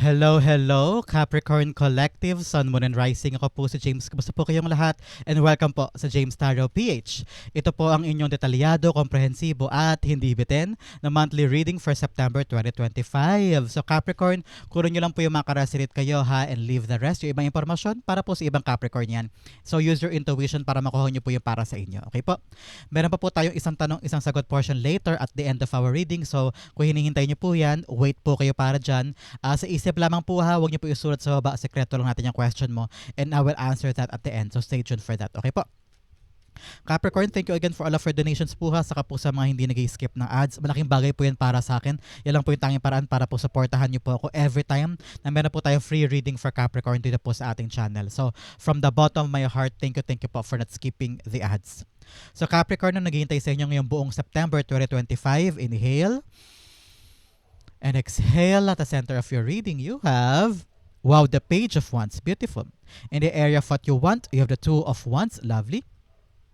Hello, hello, Capricorn Collective, Sun, Moon, and Rising. Ako po si James. Kumusta po kayong lahat? And welcome po sa James Tarot PH. Ito po ang inyong detalyado, komprehensibo, at hindi bitin na monthly reading for September 2025. So Capricorn, kunin nyo lang po yung mga karasinit kayo ha and leave the rest, yung ibang impormasyon para po sa ibang Capricorn yan. So use your intuition para makuha nyo po yung para sa inyo. Okay po? Meron pa po tayong isang tanong, isang sagot portion later at the end of our reading. So kung hinihintay nyo po yan, wait po kayo para dyan. Ah, sa isip lamang po ha, huwag niyo po isulat sa baba, sekreto lang natin yung question mo and I will answer that at the end. So stay tuned for that. Okay po? Capricorn, thank you again for all of your donations po ha, saka po sa mga hindi nag-skip ng ads. Malaking bagay po yan para sa akin. Yan lang po yung tanging paraan para po supportahan niyo po ako every time na meron po tayong free reading for Capricorn dito po sa ating channel. So, from the bottom of my heart, thank you, thank you po for not skipping the ads. So, Capricorn, nung naghihintay sa inyo ngayong buong September 2025, inhale. And exhale at the center of your reading, you have, wow, the page of wands, beautiful. In the area of what you want, you have the two of wands, lovely.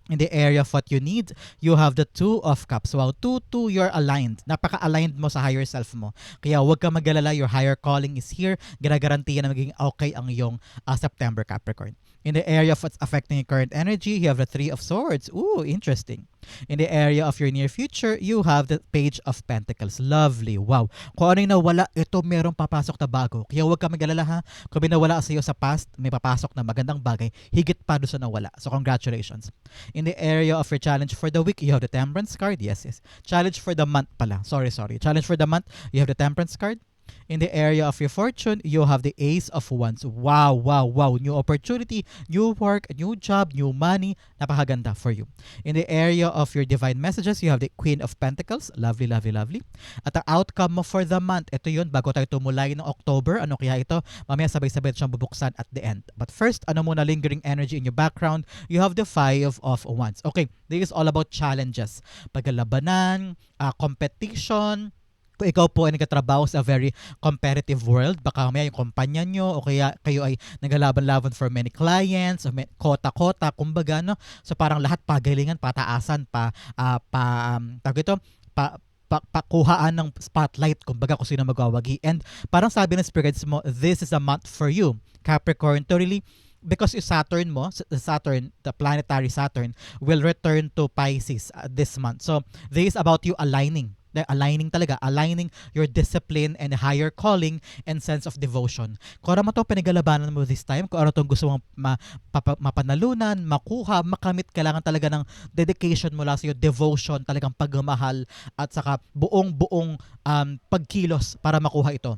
In the area of what you need, you have the two of cups. Wow, two, two, you're aligned. Napaka-aligned mo sa higher self mo. Kaya huwag ka magalala, your higher calling is here. Ginagarantiya na magiging okay ang iyong uh, September Capricorn. In the area of what's affecting your current energy, you have the three of swords. Ooh, interesting. In the area of your near future, you have the page of pentacles. Lovely. Wow. Kung ano yung nawala, ito merong papasok na bago. Kaya huwag ka magalala ha. Kung may nawala sa iyo sa past, may papasok na magandang bagay. Higit pa doon sa nawala. So congratulations. In the area of your challenge for the week, you have the temperance card. Yes, yes. Challenge for the month pala. Sorry, sorry. Challenge for the month, you have the temperance card. In the area of your fortune, you have the Ace of Wands. Wow, wow, wow. New opportunity, new work, new job, new money. Napakaganda for you. In the area of your divine messages, you have the Queen of Pentacles. Lovely, lovely, lovely. At ang outcome mo for the month, ito yun, bago tayo tumulay ng October. Ano kaya ito? Mamaya sabay-sabay siyang bubuksan at the end. But first, ano muna lingering energy in your background? You have the Five of Wands. Okay, this is all about challenges. Paglabanan, uh, competition, kung ikaw po ay nagkatrabaho sa very competitive world, baka may yung kumpanya nyo o kaya kayo ay naglalaban-laban for many clients, o kota-kota, kumbaga, no? So parang lahat pagalingan, pataasan, pa, uh, pa, um, tawag ito, pa, pa, pakuhaan ng spotlight, kumbaga kung sino magwawagi. And parang sabi ng spirits mo, this is a month for you, Capricorn, to really because yung Saturn mo, Saturn, the planetary Saturn, will return to Pisces uh, this month. So, this is about you aligning aligning talaga, aligning your discipline and higher calling and sense of devotion. Kung ano to pinagalabanan mo this time, kung ano tong gusto mong ma, papa, mapanalunan, makuha, makamit, kailangan talaga ng dedication mo lang sa iyo, devotion, talagang pagmamahal at saka buong-buong um, pagkilos para makuha ito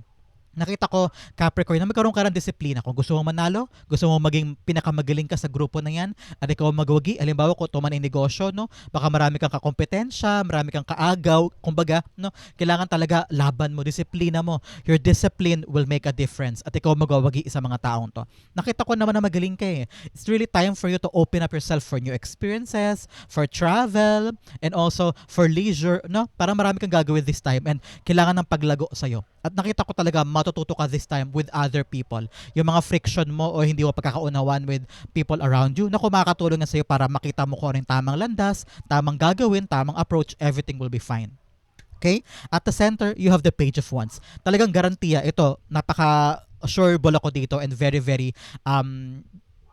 nakita ko, Capricorn, na magkaroon ka ng disiplina. Kung gusto mong manalo, gusto mong maging pinakamagaling ka sa grupo na yan, at ikaw magwagi, alimbawa kung tuman ang negosyo, no? baka marami kang kakompetensya, marami kang kaagaw, kumbaga, no? kailangan talaga laban mo, disiplina mo. Your discipline will make a difference at ikaw magwawagi sa mga taong to. Nakita ko naman na magaling ka eh. It's really time for you to open up yourself for new experiences, for travel, and also for leisure, no? Para marami kang gagawin this time and kailangan ng paglago sa'yo. At nakita ko talaga matututo ka this time with other people. Yung mga friction mo o hindi mo pagkakaunawan with people around you na kumakatulong na sa'yo para makita mo kung ano yung tamang landas, tamang gagawin, tamang approach, everything will be fine. Okay? At the center, you have the page of wands. Talagang garantiya, ito, napaka assurable ako dito and very, very um,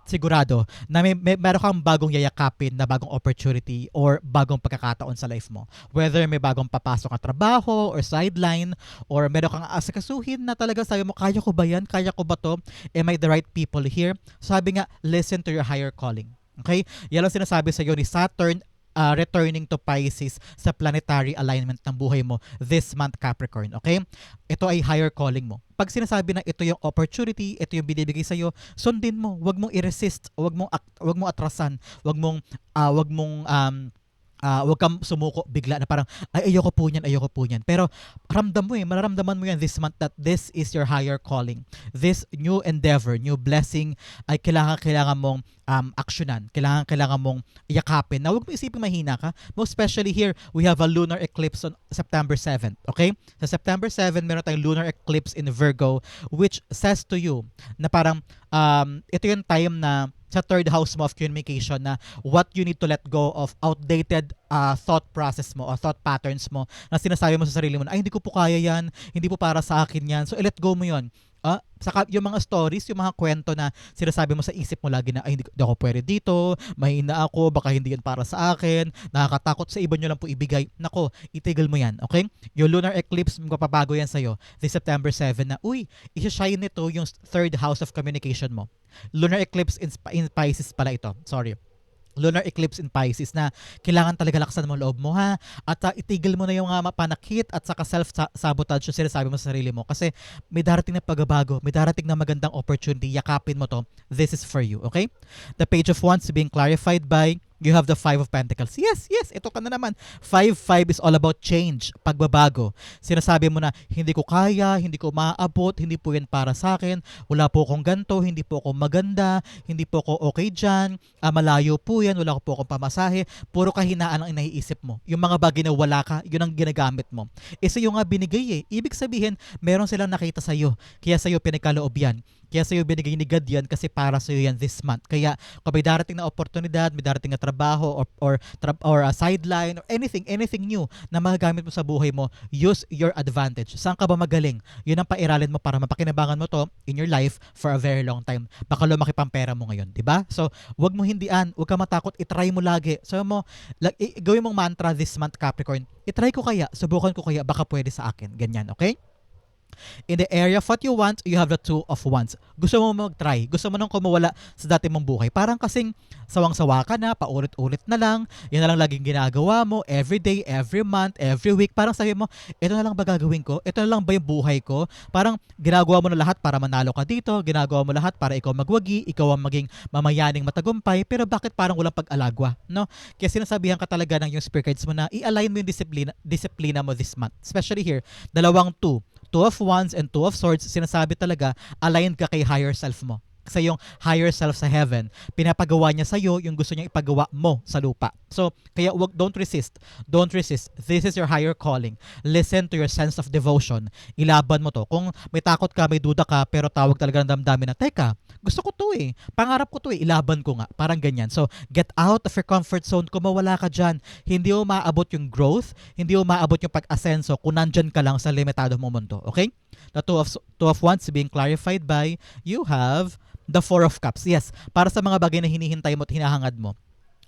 sigurado na may, may meron kang bagong yayakapin na bagong opportunity or bagong pagkakataon sa life mo. Whether may bagong papasok na trabaho or sideline or meron kang asikasuhin na talaga sabi mo, kaya ko ba yan? Kaya ko ba to? Am I the right people here? Sabi nga, listen to your higher calling. Okay? Yan ang sinasabi sa iyo ni Saturn uh, returning to Pisces sa planetary alignment ng buhay mo this month Capricorn, okay? Ito ay higher calling mo. Pag sinasabi na ito yung opportunity, ito yung binibigay sa iyo, sundin mo, wag mong i-resist, wag mong wag mong atrasan, wag mong uh, wag mong um, uh, wag kang sumuko bigla na parang ay ayoko po niyan, ayoko po niyan. Pero ramdam mo eh, mararamdaman mo yan this month that this is your higher calling. This new endeavor, new blessing ay kailangan kailangan mong um, aksyonan. Kailangan kailangan mong yakapin. Na huwag mo isipin mahina ka. Most especially here, we have a lunar eclipse on September 7 Okay? Sa September 7 meron tayong lunar eclipse in Virgo which says to you na parang um, ito yung time na sa third house mo of communication na what you need to let go of outdated uh, thought process mo or thought patterns mo na sinasabi mo sa sarili mo na ay hindi ko po kaya yan, hindi po para sa akin yan. So let go mo yon Ah, saka yung mga stories, yung mga kwento na sinasabi mo sa isip mo lagi na, ay, hindi, hindi ako pwede dito, mahina ako, baka hindi yan para sa akin, nakakatakot sa iba nyo lang po ibigay. Nako, itigil mo yan, okay? Yung lunar eclipse, mapapabago yan sa'yo this September 7 na, uy, isa-shine nito yung third house of communication mo. Lunar eclipse in, in Pisces pala ito. Sorry lunar eclipse in Pisces na kailangan talaga laksan mo loob mo ha? At uh, itigil mo na yung uh, mapanakit at saka self-sabotage yung sinasabi mo sa sarili mo. Kasi may darating na pagbabago may darating na magandang opportunity. Yakapin mo to. This is for you okay? The page of wands being clarified by You have the Five of Pentacles. Yes, yes, ito ka na naman. Five, five is all about change, pagbabago. Sinasabi mo na, hindi ko kaya, hindi ko maaabot, hindi po yan para sa akin, wala po akong ganto, hindi po ako maganda, hindi po ako okay dyan, ah, malayo po yan, wala po akong pamasahe, puro kahinaan ang inaiisip mo. Yung mga bagay na wala ka, yun ang ginagamit mo. Isa yung nga binigay eh. Ibig sabihin, meron silang nakita sa'yo, kaya sa'yo pinagkaloob yan. Kaya sa'yo binigay ni God yan kasi para sa'yo yan this month. Kaya kung may darating na oportunidad, may darating na trabaho or or, tra- or a sideline or anything, anything new na magagamit mo sa buhay mo, use your advantage. Saan ka ba magaling? Yun ang pairalin mo para mapakinabangan mo to in your life for a very long time. Baka lumaki pang pera mo ngayon, di ba? So, wag mo hindian, wag ka matakot, itry mo lagi. So mo, like, gawin mong mantra this month Capricorn, itry ko kaya, subukan ko kaya, baka pwede sa akin. Ganyan, okay? In the area of what you want, you have the two of wands. Gusto mo mag-try. Gusto mo nang kumawala sa dati mong buhay. Parang kasing sawang-sawa ka na, paulit-ulit na lang. Yan na lang laging ginagawa mo, every day, every month, every week. Parang sabi mo, ito na lang ba gagawin ko? Ito na lang ba yung buhay ko? Parang ginagawa mo na lahat para manalo ka dito. Ginagawa mo lahat para ikaw magwagi, ikaw ang maging mamayaning matagumpay. Pero bakit parang walang pag-alagwa? No? Kaya sinasabihan ka talaga ng yung spirit guides mo na i-align mo yung disiplina, disiplina mo this month. Especially here, dalawang two Two of Wands and Two of Swords, sinasabi talaga, aligned ka kay higher self mo sa yung higher self sa heaven, pinapagawa niya sa iyo yung gusto niya ipagawa mo sa lupa. So, kaya wag don't resist. Don't resist. This is your higher calling. Listen to your sense of devotion. Ilaban mo to. Kung may takot ka, may duda ka, pero tawag talaga ng damdamin na, teka, gusto ko to eh. Pangarap ko to eh. Ilaban ko nga. Parang ganyan. So, get out of your comfort zone. Kung mawala ka dyan, hindi mo maabot yung growth, hindi mo maabot yung pag-asenso kung nandyan ka lang sa limitado mong mundo. Okay? The two of, two of wands being clarified by you have the Four of Cups. Yes, para sa mga bagay na hinihintay mo at hinahangad mo.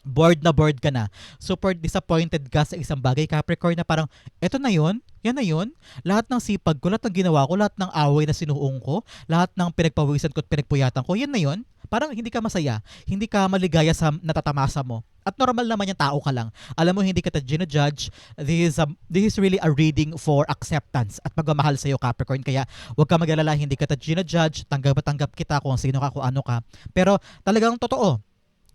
Bored na bored ka na. Super disappointed ka sa isang bagay, Capricorn, na parang, eto na yon yan na yon Lahat ng sipag ko, lahat ng ginawa ko, lahat ng away na sinuong ko, lahat ng pinagpawisan ko at pinagpuyatan ko, yan na yon Parang hindi ka masaya, hindi ka maligaya sa natatamasa mo. At normal naman yung tao ka lang. Alam mo, hindi ka ta judge This is, a, this is really a reading for acceptance at pagmamahal sa iyo, Capricorn. Kaya huwag ka mag-alala, hindi ka ta judge Tanggap tanggap kita kung sino ka, kung ano ka. Pero talagang totoo,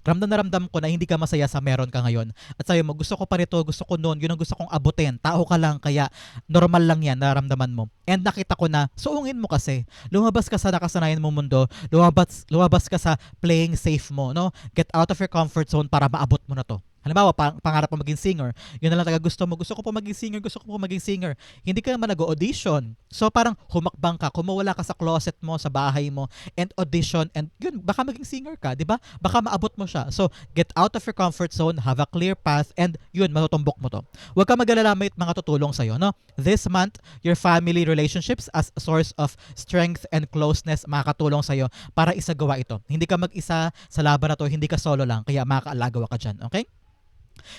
ramdam na ramdam ko na hindi ka masaya sa meron ka ngayon. At sabi mo, gusto ko pa rito, gusto ko noon, yun ang gusto kong abutin. Tao ka lang, kaya normal lang yan, naramdaman mo. And nakita ko na, suungin mo kasi. Lumabas ka sa nakasanayan mo mundo, lumabas, lumabas ka sa playing safe mo, no? Get out of your comfort zone para maabot mo na to. Halimbawa, pang, pangarap mo maging singer. Yun na lang taga gusto mo. Gusto ko po maging singer. Gusto ko po maging singer. Hindi ka naman nag-audition. So parang humakbang ka. Kumawala ka sa closet mo, sa bahay mo, and audition. And yun, baka maging singer ka, di ba? Baka maabot mo siya. So, get out of your comfort zone, have a clear path, and yun, matutumbok mo to. Huwag ka mag-alala may mga tutulong sa'yo, no? This month, your family relationships as a source of strength and closeness makakatulong sa'yo para isagawa ito. Hindi ka mag-isa sa laban na to, hindi ka solo lang, kaya makakaalagawa ka dyan, okay?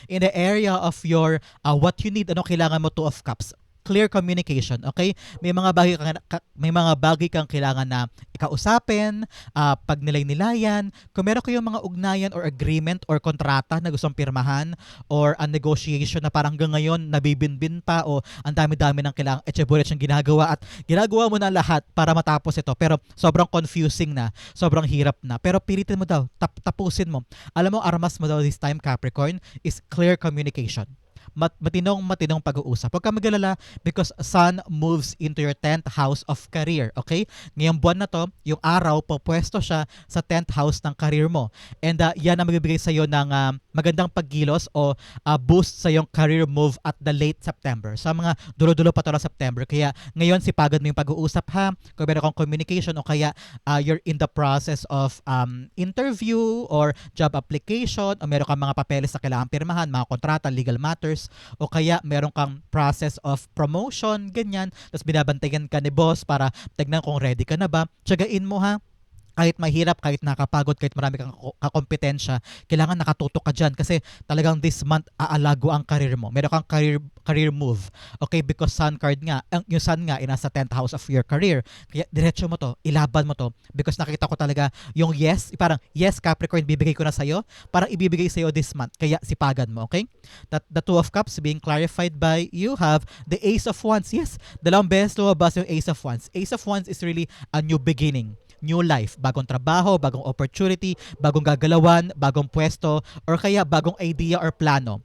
In the area of your uh, what you need ano kailangan mo two of cups clear communication, okay? May mga bagay kang, may mga bagay kang kailangan na ikausapin, uh, pag nilay-nilayan, kung meron kayong mga ugnayan or agreement or kontrata na gustong pirmahan or a negotiation na parang hanggang ngayon nabibinbin pa o ang dami-dami ng kailangan echebulet yung ginagawa at ginagawa mo na lahat para matapos ito pero sobrang confusing na, sobrang hirap na. Pero pilitin mo daw, tap tapusin mo. Alam mo, armas mo daw this time Capricorn is clear communication mat- matinong matinong pag-uusap. Huwag ka magalala because sun moves into your 10th house of career. Okay? Ngayong buwan na to, yung araw, pupwesto siya sa 10th house ng career mo. And uh, yan ang magbibigay sa iyo ng uh, magandang paggilos o uh, boost sa yung career move at the late September. Sa mga dulo-dulo pa to September. Kaya ngayon sipagad mo yung pag-uusap ha. Kung meron kang communication o kaya uh, you're in the process of um, interview or job application o meron kang mga papeles na kailangan pirmahan, mga kontrata, legal matters, boss o kaya meron kang process of promotion, ganyan. Tapos binabantayan ka ni boss para tignan kung ready ka na ba. Tsagain mo ha kahit mahirap, kahit nakapagod, kahit marami kang kako- kakompetensya, kailangan nakatutok ka dyan kasi talagang this month aalago ang career mo. Meron kang career, career move. Okay, because sun card nga, yung sun nga, inasa 10th house of your career. Kaya diretso mo to, ilaban mo to because nakita ko talaga yung yes, parang yes Capricorn, bibigay ko na sa'yo, parang ibibigay sa'yo this month. Kaya sipagan mo, okay? That the two of cups being clarified by you have the ace of wands. Yes, dalawang beses lumabas yung ace of wands. Ace of wands is really a new beginning new life, bagong trabaho, bagong opportunity, bagong gagalawan, bagong pwesto, or kaya bagong idea or plano.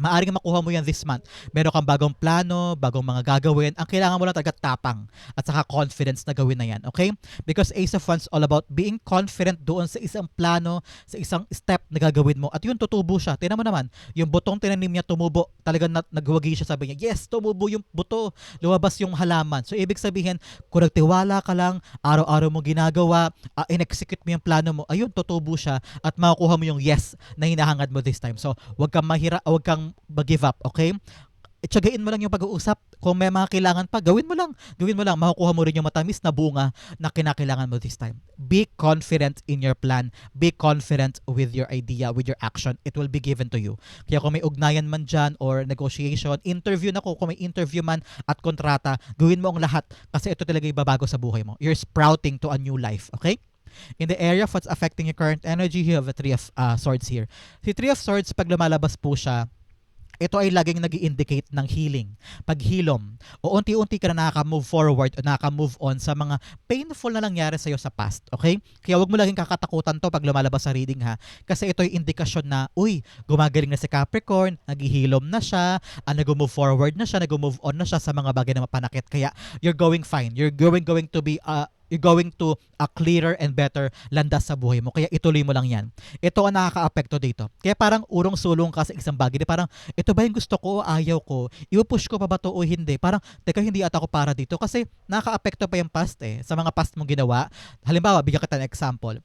Maaring makuha mo yan this month. Meron kang bagong plano, bagong mga gagawin. Ang kailangan mo lang talaga tapang at saka confidence na gawin na yan. Okay? Because Ace of Wands all about being confident doon sa isang plano, sa isang step na gagawin mo. At yun, tutubo siya. Tingnan mo naman, yung butong tinanim niya tumubo. Talagang na, nagwagi siya. Sabi niya, yes, tumubo yung buto. Lumabas yung halaman. So, ibig sabihin, kung nagtiwala ka lang, araw-araw mo ginagawa, uh, in-execute mo yung plano mo, ayun, tutubo siya at makukuha mo yung yes na hinahangad mo this time. So, wag kang mahira, wag kang mag-give up, okay? Itsagain mo lang yung pag-uusap. Kung may mga kailangan pa, gawin mo lang. Gawin mo lang. Makukuha mo rin yung matamis na bunga na kinakailangan mo this time. Be confident in your plan. Be confident with your idea, with your action. It will be given to you. Kaya kung may ugnayan man dyan or negotiation, interview na ko, kung may interview man at kontrata, gawin mo ang lahat kasi ito talaga ibabago sa buhay mo. You're sprouting to a new life, okay? In the area of what's affecting your current energy, you have a Three of uh, Swords here. Si Three of Swords, pag lumalabas po siya, ito ay laging nag indicate ng healing, paghilom, o unti-unti ka na nakaka-move forward o nakaka-move on sa mga painful na nangyari sa'yo sa past, okay? Kaya wag mo laging kakatakutan to pag lumalabas sa reading ha, kasi ito ay indikasyon na, uy, gumagaling na si Capricorn, naghihilom na siya, uh, nag-move forward na siya, nag-move on na siya sa mga bagay na mapanakit, kaya you're going fine, you're going going to be uh, you're going to a clearer and better landas sa buhay mo. Kaya ituloy mo lang yan. Ito ang nakaka-apekto dito. Kaya parang urong-sulong ka sa isang bagay. Di Parang, ito ba yung gusto ko o ayaw ko? Ipupush ko pa ba to o hindi? Parang, teka, hindi ata ako para dito. Kasi nakaka-apekto pa yung past eh. Sa mga past mong ginawa. Halimbawa, bigyan kita ng example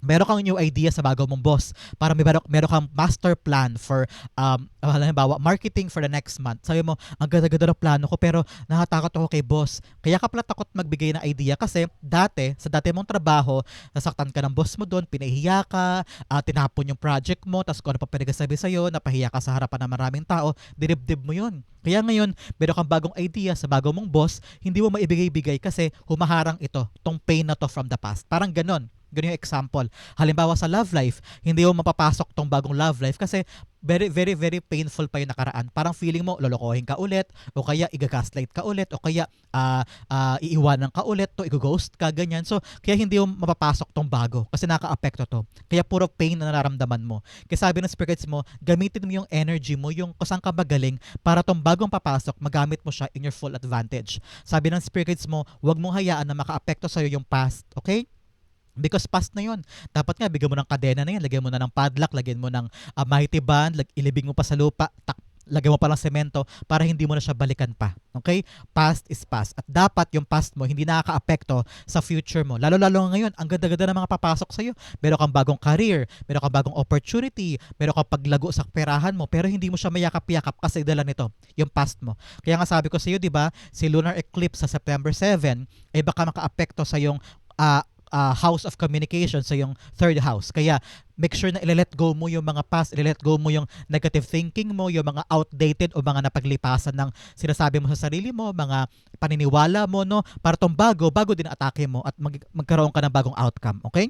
meron kang new idea sa bago mong boss para may meron, meron kang master plan for um halimbawa marketing for the next month. Sabi mo ang ganda-ganda ng plano ko pero natatakot ako kay boss. Kaya ka pala takot magbigay ng idea kasi dati sa dati mong trabaho nasaktan ka ng boss mo doon pinahiya ka uh, tinapon yung project mo tapos kung ano pa pinagasabi sa'yo napahiya ka sa harapan ng maraming tao dinibdib mo yun kaya ngayon, meron kang bagong idea sa bago mong boss, hindi mo maibigay-bigay kasi humaharang ito, tong pain na to from the past. Parang ganon. Ganun yung example. Halimbawa sa love life, hindi mo mapapasok tong bagong love life kasi very, very, very painful pa yung nakaraan. Parang feeling mo, lolokohin ka ulit, o kaya igagaslight ka ulit, o kaya uh, uh, iiwanan ka ulit, to i-ghost ka, ganyan. So, kaya hindi mo mapapasok tong bago kasi naka-apekto to. Kaya puro pain na nararamdaman mo. Kaya sabi ng spirits mo, gamitin mo yung energy mo, yung kusang ka magaling, para tong bagong papasok, magamit mo siya in your full advantage. Sabi ng spirits mo, huwag mong hayaan na maka-apekto sa'yo yung past, okay? Because past na yon. Dapat nga, bigyan mo ng kadena na yan. Lagyan mo na ng padlock, lagyan mo ng uh, mighty band, lag- ilibing mo pa sa lupa, tak lagyan mo pa ng semento para hindi mo na siya balikan pa. Okay? Past is past. At dapat yung past mo hindi nakaka-apekto sa future mo. Lalo-lalo ngayon, ang ganda-ganda ng mga papasok sa'yo. Meron kang bagong career, meron kang bagong opportunity, meron kang paglago sa perahan mo, pero hindi mo siya mayakap-yakap kasi dala nito, yung past mo. Kaya nga sabi ko sa iyo, di ba, si lunar eclipse sa September 7, eh baka maka-apekto sa yung uh, uh, house of communication sa yung third house. Kaya make sure na ile-let go mo yung mga past, ile-let go mo yung negative thinking mo, yung mga outdated o mga napaglipasan ng sinasabi mo sa sarili mo, mga paniniwala mo, no? Para tong bago, bago din atake mo at mag- magkaroon ka ng bagong outcome. Okay?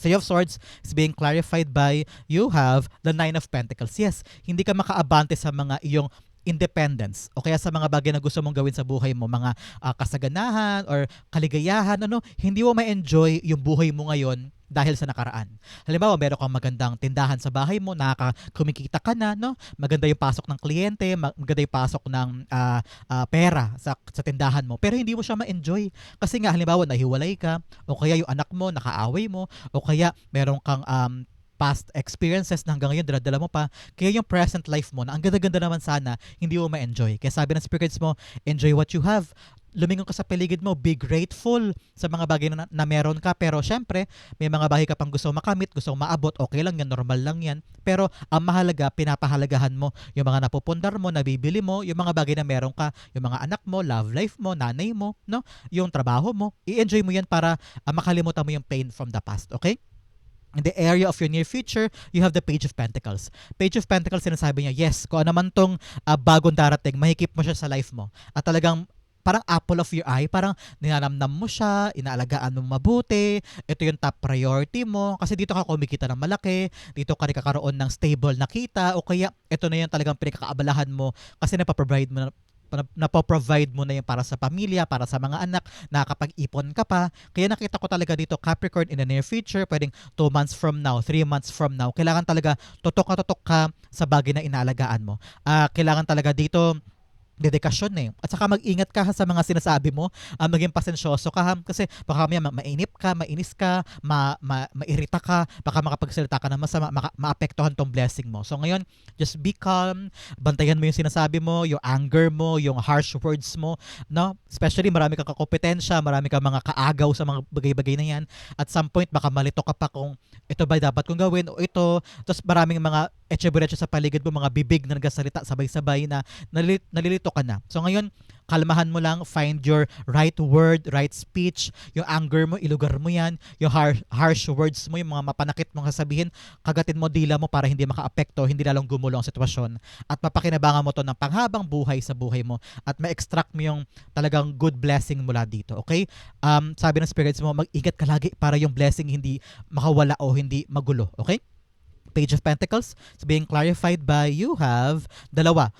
Three of Swords is being clarified by you have the Nine of Pentacles. Yes, hindi ka makaabante sa mga iyong independence o kaya sa mga bagay na gusto mong gawin sa buhay mo, mga uh, kasaganahan or kaligayahan, ano, hindi mo ma-enjoy yung buhay mo ngayon dahil sa nakaraan. Halimbawa, meron kang magandang tindahan sa bahay mo, nakaka-kumikita ka na, no? Maganda yung pasok ng kliyente, maganda yung pasok ng uh, uh, pera sa, sa tindahan mo. Pero hindi mo siya ma-enjoy. Kasi nga, halimbawa, nahiwalay ka, o kaya yung anak mo, nakaaway mo, o kaya meron kang um, past experiences na hanggang ngayon dala mo pa. Kaya yung present life mo na ang ganda-ganda naman sana, hindi mo ma-enjoy. Kaya sabi ng spirits mo, enjoy what you have lumingon ka sa paligid mo, be grateful sa mga bagay na, na meron ka. Pero syempre, may mga bagay ka pang gusto makamit, gusto maabot, okay lang yan, normal lang yan. Pero ang mahalaga, pinapahalagahan mo yung mga napupundar mo, nabibili mo, yung mga bagay na meron ka, yung mga anak mo, love life mo, nanay mo, no? yung trabaho mo, i-enjoy mo yan para ah, makalimutan mo yung pain from the past, okay? In the area of your near future, you have the Page of Pentacles. Page of Pentacles, sinasabi niya, yes, kung ano man tong ah, bagong darating, mahikip mo siya sa life mo. At talagang parang apple of your eye, parang ninanamnam mo siya, inaalagaan mo mabuti, ito yung top priority mo, kasi dito ka kumikita ng malaki, dito ka rin kakaroon ng stable na kita, o kaya ito na yung talagang pinakakaabalahan mo, kasi napaprovide mo na- napoprovide mo na yung para sa pamilya, para sa mga anak, nakakapag-ipon ka pa. Kaya nakita ko talaga dito, Capricorn in the near future, pwedeng 2 months from now, 3 months from now, kailangan talaga totok na totok ka sa bagay na inaalagaan mo. Ah, kailangan talaga dito dedikasyon eh. At saka mag-ingat ka sa mga sinasabi mo, ah, maging pasensyoso ka ha, kasi baka mamaya ma- mainip ka, mainis ka, ma, ma, mairita ka, baka makapagsalita ka na masama, maka, maapektuhan tong blessing mo. So ngayon, just be calm, bantayan mo yung sinasabi mo, yung anger mo, yung harsh words mo, no? Especially marami kang kakompetensya, marami kang mga kaagaw sa mga bagay-bagay na yan. At some point, baka malito ka pa kung ito ba dapat kong gawin o ito. Tapos maraming mga etchebureche sa paligid mo, mga bibig na nagsasalita sabay-sabay na nalilito ka na. So ngayon, kalmahan mo lang, find your right word, right speech, yung anger mo, ilugar mo yan, yung har- harsh words mo, yung mga mapanakit mong sasabihin, kagatin mo dila mo para hindi makaapekto, hindi lalong gumulo ang sitwasyon. At mapakinabangan mo to ng panghabang buhay sa buhay mo at ma-extract mo yung talagang good blessing mula dito, okay? Um, sabi ng spirits mo, mag-ingat ka lagi para yung blessing hindi makawala o hindi magulo, okay? Page of Pentacles is being clarified by you have dalawa.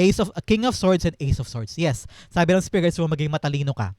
Ace of King of Swords and Ace of Swords. Yes, sabi ng spirits mo maging matalino ka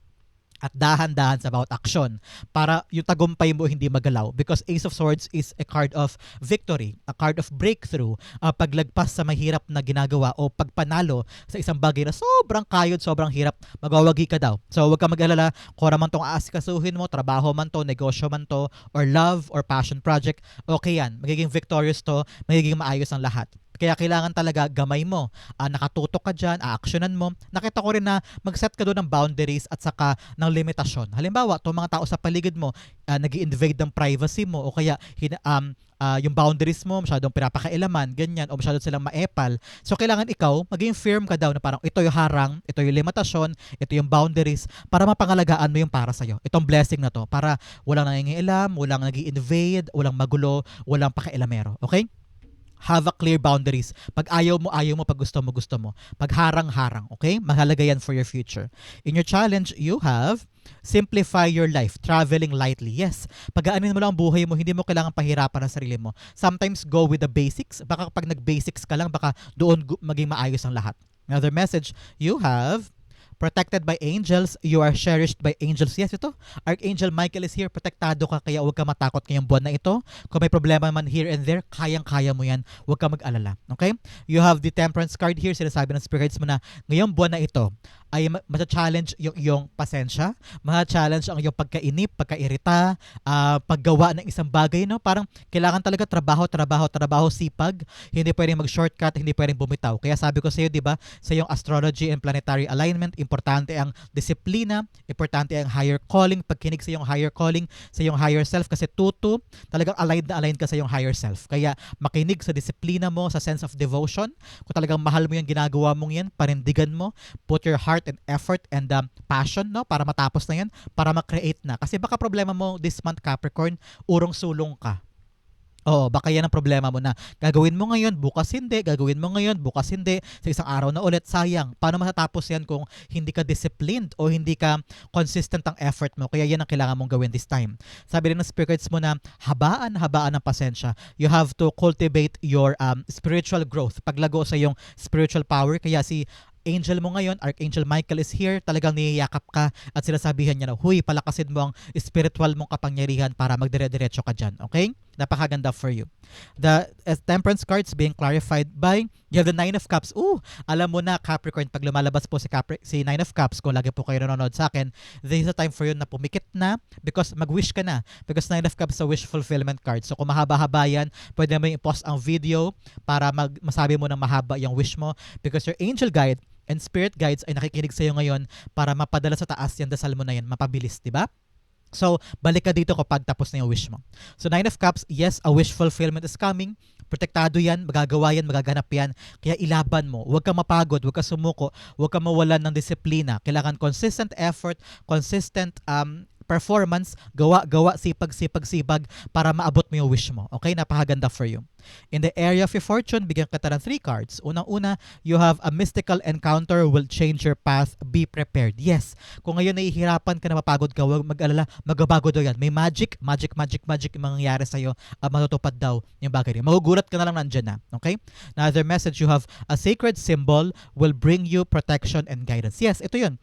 at dahan-dahan sa bawat action para yung tagumpay mo hindi magalaw because Ace of Swords is a card of victory, a card of breakthrough, uh, paglagpas sa mahirap na ginagawa o pagpanalo sa isang bagay na sobrang kayod, sobrang hirap, magwawagi ka daw. So huwag ka mag-alala ano man tong aasikasuhin mo, trabaho man to, negosyo man to, or love or passion project, okay yan. Magiging victorious to, magiging maayos ang lahat. Kaya kailangan talaga gamay mo. Ah, nakatutok ka dyan, aaksyonan mo. Nakita ko rin na mag-set ka doon ng boundaries at saka ng limitasyon. Halimbawa, itong mga tao sa paligid mo, uh, nag invade ng privacy mo o kaya um, ah, yung boundaries mo, masyadong pinapakailaman, ganyan, o masyadong silang maepal. So, kailangan ikaw, maging firm ka daw na parang ito yung harang, ito yung limitasyon, ito yung boundaries, para mapangalagaan mo yung para sa'yo. Itong blessing na to, para walang nangingialam, walang nag invade walang magulo, walang pakailamero. Okay? Have a clear boundaries. Pag ayaw mo, ayaw mo. Pag gusto mo, gusto mo. Pag harang-harang, okay? Mahalaga yan for your future. In your challenge, you have simplify your life, traveling lightly. Yes, pagaanin mo lang ang buhay mo, hindi mo kailangan pahirapan ang sarili mo. Sometimes go with the basics. Baka kapag nag-basics ka lang, baka doon maging maayos ang lahat. Another message, you have protected by angels, you are cherished by angels. Yes, ito. Archangel Michael is here. Protektado ka, kaya huwag ka matakot ngayong buwan na ito. Kung may problema man here and there, kayang-kaya mo yan. Huwag ka mag-alala. Okay? You have the temperance card here. Sinasabi ng spirits mo na ngayong buwan na ito, ay ma- challenge yung iyong pasensya, ma-challenge ang iyong pagkainip, pagkairita, ah, paggawa ng isang bagay, no? Parang kailangan talaga trabaho, trabaho, trabaho, sipag. Hindi pwedeng mag-shortcut, hindi pwedeng bumitaw. Kaya sabi ko sa iyo, 'di ba, sa iyong astrology and planetary alignment, importante ang disiplina, importante ang higher calling, pagkinig sa iyong higher calling, sa iyong higher self kasi tutu, talagang aligned na aligned ka sa iyong higher self. Kaya makinig sa disiplina mo, sa sense of devotion. Kung talagang mahal mo yung ginagawa mong yan, panindigan mo, put your heart and effort and um, passion no para matapos na yan, para ma-create na. Kasi baka problema mo this month Capricorn, urong sulong ka. Oo, baka yan ang problema mo na gagawin mo ngayon, bukas hindi, gagawin mo ngayon, bukas hindi, sa isang araw na ulit, sayang. Paano matatapos yan kung hindi ka disciplined o hindi ka consistent ang effort mo? Kaya yan ang kailangan mong gawin this time. Sabi rin ng spirits mo na habaan, habaan ng pasensya. You have to cultivate your um, spiritual growth, paglago sa iyong spiritual power. Kaya si angel mo ngayon, Archangel Michael is here, talagang niyayakap ka at sinasabihan niya na, huy, palakasin mo ang spiritual mong kapangyarihan para magdire-diretso ka dyan, okay? Napakaganda for you. The uh, temperance cards being clarified by, you have the Nine of Cups. Ooh, alam mo na Capricorn, pag lumalabas po si, Capri, si Nine of Cups, kung lagi po kayo nanonood sa akin, this is a time for you na pumikit na because mag-wish ka na. Because Nine of Cups is a wish fulfillment card. So kung mahaba-haba yan, pwede mo i-post ang video para mag masabi mo ng mahaba yung wish mo because your angel guide and spirit guides ay nakikinig sa iyo ngayon para mapadala sa taas yan dasal mo na yan, mapabilis, di ba? So, balik ka dito kapag tapos na yung wish mo. So, Nine of Cups, yes, a wish fulfillment is coming. Protektado yan, magagawa yan, magaganap yan. Kaya ilaban mo. Huwag kang mapagod, huwag kang sumuko, huwag kang mawalan ng disiplina. Kailangan consistent effort, consistent um, performance, gawa, gawa, sipag, sipag, sipag para maabot mo yung wish mo. Okay? Napakaganda for you. In the area of your fortune, bigyan kita ng three cards. Unang-una, you have a mystical encounter will change your path. Be prepared. Yes. Kung ngayon nahihirapan ka na mapagod ka, huwag mag-alala, magbabago daw yan. May magic, magic, magic, magic yung mangyayari sa'yo at matutupad daw yung bagay rin. Magugulat ka na lang nandyan na. Okay? Another message, you have a sacred symbol will bring you protection and guidance. Yes, ito yun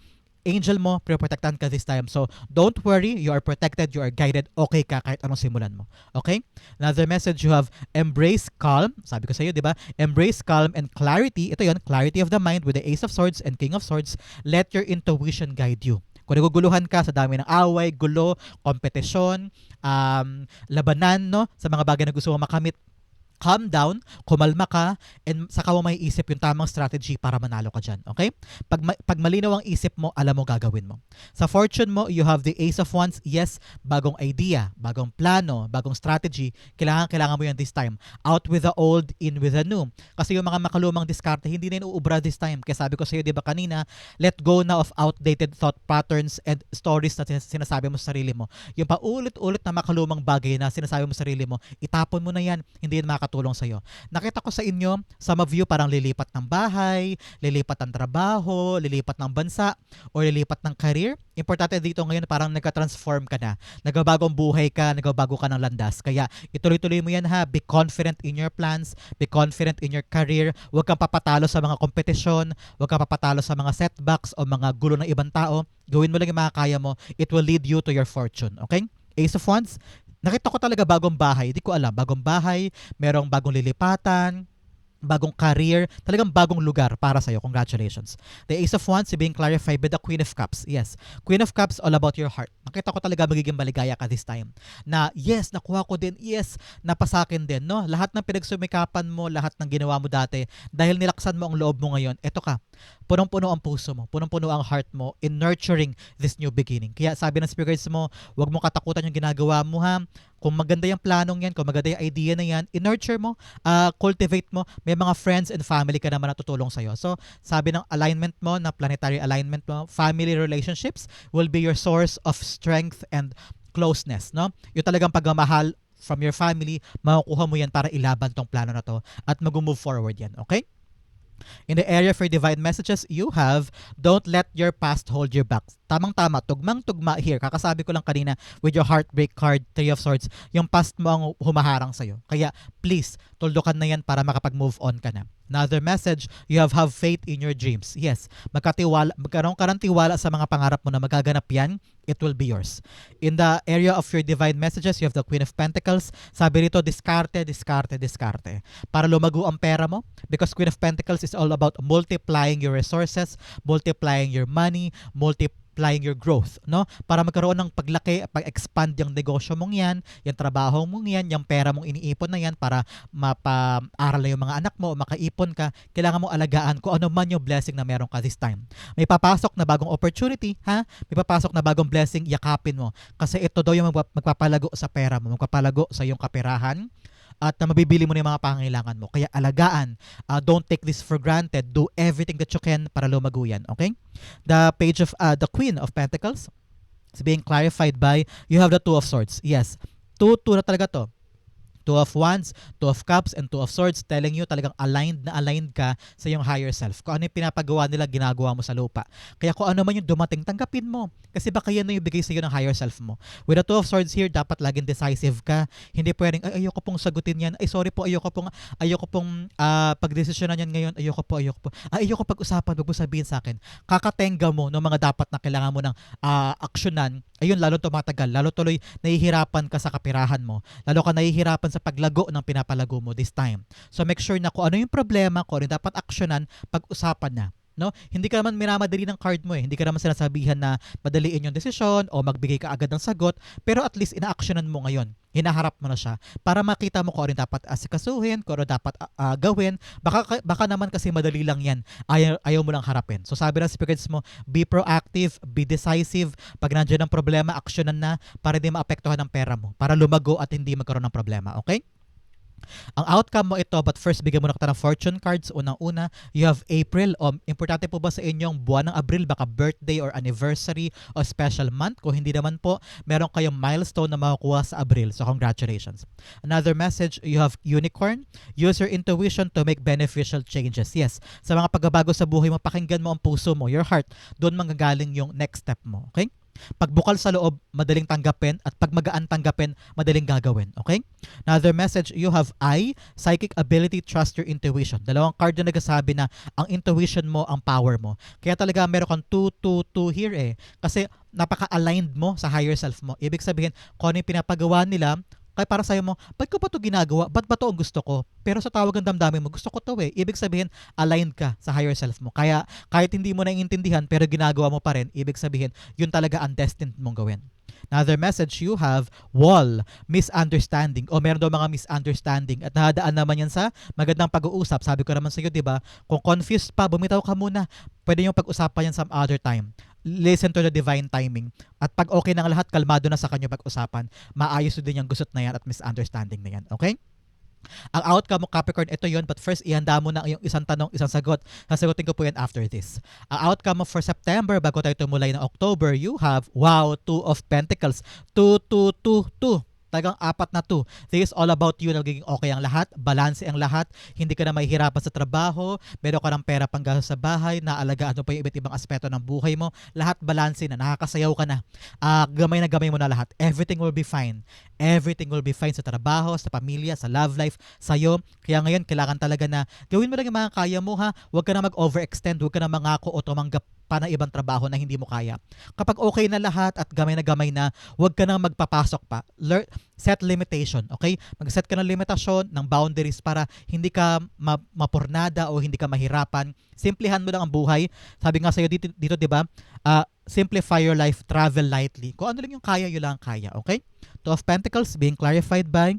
angel mo, pre-protectan ka this time. So, don't worry, you are protected, you are guided, okay ka kahit anong simulan mo. Okay? Another message, you have embrace calm. Sabi ko sa iyo, di ba? Embrace calm and clarity. Ito yon clarity of the mind with the Ace of Swords and King of Swords. Let your intuition guide you. Kung naguguluhan ka sa dami ng away, gulo, kompetisyon, um, labanan, no? Sa mga bagay na gusto mo makamit, calm down, kumalma ka, and saka mo may isip yung tamang strategy para manalo ka dyan. Okay? Pag, ma- pag malinaw ang isip mo, alam mo gagawin mo. Sa fortune mo, you have the ace of wands. Yes, bagong idea, bagong plano, bagong strategy. Kailangan, kailangan mo yan this time. Out with the old, in with the new. Kasi yung mga makalumang diskarte, hindi na inuubra this time. Kaya sabi ko sa iyo, di ba kanina, let go na of outdated thought patterns and stories na sinas- sinasabi mo sa sarili mo. Yung paulit-ulit na makalumang bagay na sinasabi mo sa sarili mo, itapon mo na yan. Hindi yan makakatulong sa iyo. Nakita ko sa inyo, some of you parang lilipat ng bahay, lilipat ng trabaho, lilipat ng bansa, or lilipat ng career. Importante dito ngayon parang nagka-transform ka na. Nagbabagong buhay ka, nagbabago ka ng landas. Kaya ituloy-tuloy mo yan ha. Be confident in your plans, be confident in your career. Huwag kang papatalo sa mga kompetisyon, huwag kang papatalo sa mga setbacks o mga gulo ng ibang tao. Gawin mo lang yung mga kaya mo. It will lead you to your fortune. Okay? Ace of Wands, nakita ko talaga bagong bahay. Hindi ko alam. Bagong bahay, merong bagong lilipatan, bagong career, talagang bagong lugar para sa'yo. Congratulations. The Ace of Wands being clarified by the Queen of Cups. Yes, Queen of Cups all about your heart. Nakita ko talaga magiging maligaya ka this time. Na yes, nakuha ko din. Yes, napasakin din. No? Lahat ng pinagsumikapan mo, lahat ng ginawa mo dati, dahil nilaksan mo ang loob mo ngayon, eto ka, punong-puno ang puso mo, punong-puno ang heart mo in nurturing this new beginning. Kaya sabi ng spirits mo, huwag mo katakutan yung ginagawa mo ha. Kung maganda yung planong yan, kung maganda yung idea na yan, in-nurture mo, uh, cultivate mo, may mga friends and family ka naman na tutulong sa'yo. So, sabi ng alignment mo, na planetary alignment mo, family relationships will be your source of strength and closeness, no? Yung talagang pagmamahal from your family, makukuha mo yan para ilaban tong plano na to at mag-move forward yan, okay? In the area for divine messages, you have don't let your past hold you back. Tamang-tama, tugmang-tugma here. Kakasabi ko lang kanina with your heartbreak card, Three of Swords, yung past mo ang humaharang sa'yo. Kaya please, tuldukan na yan para makapag-move on ka na. Another message, you have have faith in your dreams. Yes, magkatiwala, magkaroon ka ng tiwala sa mga pangarap mo na magaganap yan, it will be yours. In the area of your divine messages, you have the Queen of Pentacles. Sabi rito, diskarte, diskarte, diskarte. Para lumago ang pera mo. Because Queen of Pentacles is all about multiplying your resources, multiplying your money, multiplying multiplying your growth, no? Para magkaroon ng paglaki, pag-expand yung negosyo mong yan, yung trabaho mong yan, yung pera mong iniipon na yan para mapa-aral na yung mga anak mo, makaipon ka, kailangan mo alagaan kung ano man yung blessing na meron ka this time. May papasok na bagong opportunity, ha? May papasok na bagong blessing, yakapin mo. Kasi ito daw yung magpapalago sa pera mo, magpapalago sa yung kaperahan, at na mabibili mo na yung mga pangangailangan mo. Kaya alagaan. Uh, don't take this for granted. Do everything that you can para lumago yan. Okay? The page of uh, the Queen of Pentacles is being clarified by you have the Two of Swords. Yes. Two, two na talaga to. Two of Wands, Two of Cups, and Two of Swords telling you talagang aligned na aligned ka sa iyong higher self. Kung ano yung pinapagawa nila, ginagawa mo sa lupa. Kaya kung ano man yung dumating, tanggapin mo. Kasi baka yan na yung bigay sa iyo ng higher self mo. With the Two of Swords here, dapat laging decisive ka. Hindi pwedeng, ay, ayoko pong sagutin yan. Ay, sorry po, ayoko pong, ayoko pong uh, pagdesisyonan yan ngayon. Ayoko po, ayoko po. Ay, ayoko pag-usapan, wag mo sabihin sa akin. Kakatenga mo ng mga dapat na kailangan mo ng uh, aksyonan ayun lalo tumatagal, lalo tuloy nahihirapan ka sa kapirahan mo, lalo ka nahihirapan sa paglago ng pinapalago mo this time. So make sure na kung ano yung problema, kung ano dapat aksyonan, pag-usapan na. No? Hindi ka naman minamadali ng card mo eh. Hindi ka naman sinasabihan na madaliin yung desisyon o magbigay ka agad ng sagot, pero at least ina-actionan mo ngayon. Hinaharap mo na siya para makita mo kung ano dapat asikasuhin, kung ano dapat ah, gawin. Baka, baka naman kasi madali lang yan. Ayaw, ayaw mo lang harapin. So sabi ng spirits mo, be proactive, be decisive. Pag nandiyan ang problema, aksyonan na para di maapektuhan ang pera mo. Para lumago at hindi magkaroon ng problema. Okay? Ang outcome mo ito, but first bigyan mo na kita ng fortune cards. Unang-una, you have April. O, importante po ba sa inyong buwan ng Abril? Baka birthday or anniversary o special month? Kung hindi naman po, meron kayong milestone na makukuha sa Abril. So congratulations. Another message, you have Unicorn. Use your intuition to make beneficial changes. Yes, sa mga pagbabago sa buhay mo, pakinggan mo ang puso mo, your heart. Doon manggagaling yung next step mo. Okay? Pag bukal sa loob, madaling tanggapin at pag magaan tanggapin, madaling gagawin. Okay? Another message, you have I, psychic ability, trust your intuition. Dalawang card na nagsasabi na ang intuition mo, ang power mo. Kaya talaga meron kang 2, 2, 2 here eh. Kasi napaka-aligned mo sa higher self mo. Ibig sabihin, kung ano yung pinapagawa nila, kaya para sa'yo mo, ba't ko pa to ginagawa? Ba't ba to ang gusto ko? Pero sa tawag ng damdamin mo, gusto ko to eh. Ibig sabihin, aligned ka sa higher self mo. Kaya kahit hindi mo naiintindihan, pero ginagawa mo pa rin, ibig sabihin, yun talaga ang destined mong gawin. Another message you have, wall, misunderstanding. O meron daw mga misunderstanding. At nahadaan naman yan sa magandang pag-uusap. Sabi ko naman sa iyo, di ba? Kung confused pa, bumitaw ka muna. Pwede yung pag-usapan yan some other time. Listen to the divine timing. At pag okay ng lahat, kalmado na sa kanyo pag-usapan. Maayos din yung gusot na yan at misunderstanding na yan. Okay? Ang outcome mo Capricorn, ito yon but first ihanda mo na yung isang tanong, isang sagot. Sasagutin ko po yan after this. Ang outcome mo for September, bago tayo tumulay ng October, you have, wow, Two of Pentacles. 2, 2, 2, 2 talagang apat na to. This is all about you na magiging okay ang lahat, balance ang lahat, hindi ka na mahihirapan sa trabaho, meron ka ng pera pang sa bahay, naalagaan mo pa yung iba't ibang aspeto ng buhay mo, lahat balance na, nakakasayaw ka na, Ah, gamay na gamay mo na lahat. Everything will be fine. Everything will be fine sa trabaho, sa pamilya, sa love life, sa'yo. Kaya ngayon, kailangan talaga na gawin mo lang yung mga kaya mo ha. Huwag ka na mag-overextend, huwag ka na mangako o tumanggap pa ng ibang trabaho na hindi mo kaya. Kapag okay na lahat at gamay na gamay na, huwag ka nang magpapasok pa. Learn, set limitation, okay? Mag-set ka ng limitasyon, ng boundaries para hindi ka ma- mapurnada o hindi ka mahirapan. Simplihan mo lang ang buhay. Sabi nga sa'yo dito, dito di ba? Ah, simplify your life, travel lightly. Kung ano lang yung kaya, yun lang ang kaya, okay? Two of Pentacles being clarified by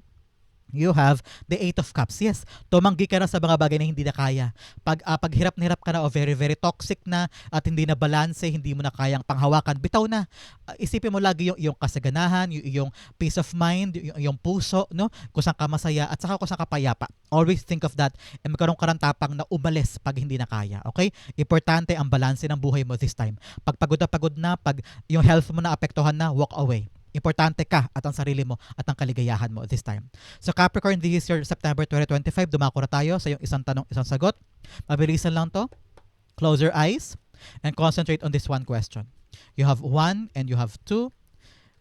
You have the Eight of Cups. Yes, tumanggi ka na sa mga bagay na hindi na kaya. Pag, ah, pag hirap na hirap ka na o very, very toxic na at hindi na balanse, hindi mo na kayang panghawakan, bitaw na. Ah, isipin mo lagi yung, yung kasaganahan, yung, yung peace of mind, yung, yung puso, no? kung saan ka masaya at saka kung saan ka payapa. Always think of that and magkaroon ka ng tapang na umalis pag hindi na kaya. Okay? Importante ang balanse ng buhay mo this time. Pag pagod na pagod na, pag yung health mo na apektuhan na, walk away. Importante ka at ang sarili mo at ang kaligayahan mo this time. So Capricorn, this is your September 2025. Dumako na tayo sa yung isang tanong, isang sagot. Mabilisan lang to. Close your eyes and concentrate on this one question. You have one and you have two.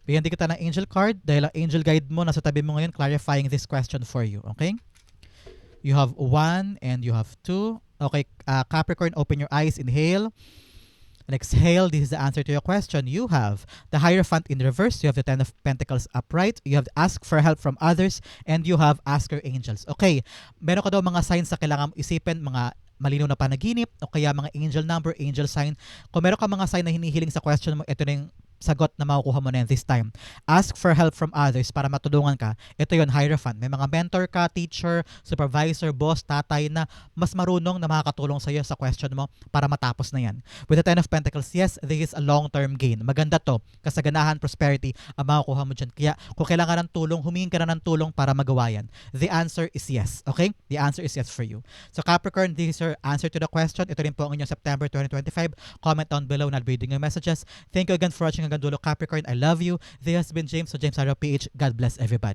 Bigyan din kita ng angel card dahil ang angel guide mo nasa tabi mo ngayon clarifying this question for you. Okay? You have one and you have two. Okay, uh, Capricorn, open your eyes. Inhale. And exhale, this is the answer to your question. You have the Hierophant in reverse, you have the Ten of Pentacles upright, you have ask for help from others, and you have ask your angels. Okay, meron ka daw mga signs na kailangan isipin, mga malinaw na panaginip, o kaya mga angel number, angel sign. Kung meron ka mga sign na hinihiling sa question mo, ito na yung sagot na makukuha mo na yan this time. Ask for help from others para matulungan ka. Ito yon Hierophant. May mga mentor ka, teacher, supervisor, boss, tatay na mas marunong na makakatulong sa iyo sa question mo para matapos na yan. With the Ten of Pentacles, yes, this is a long-term gain. Maganda to. Kasaganahan, prosperity ang makukuha mo dyan. Kaya kung kailangan ng tulong, humingin ka na ng tulong para magawa yan. The answer is yes. Okay? The answer is yes for you. So Capricorn, this is your answer to the question. Ito rin po ang inyong September 2025. Comment down below be reading your messages. Thank you again for watching hanggang dulo Capricorn. I love you. This has been James. So James Arrow PH. God bless everybody.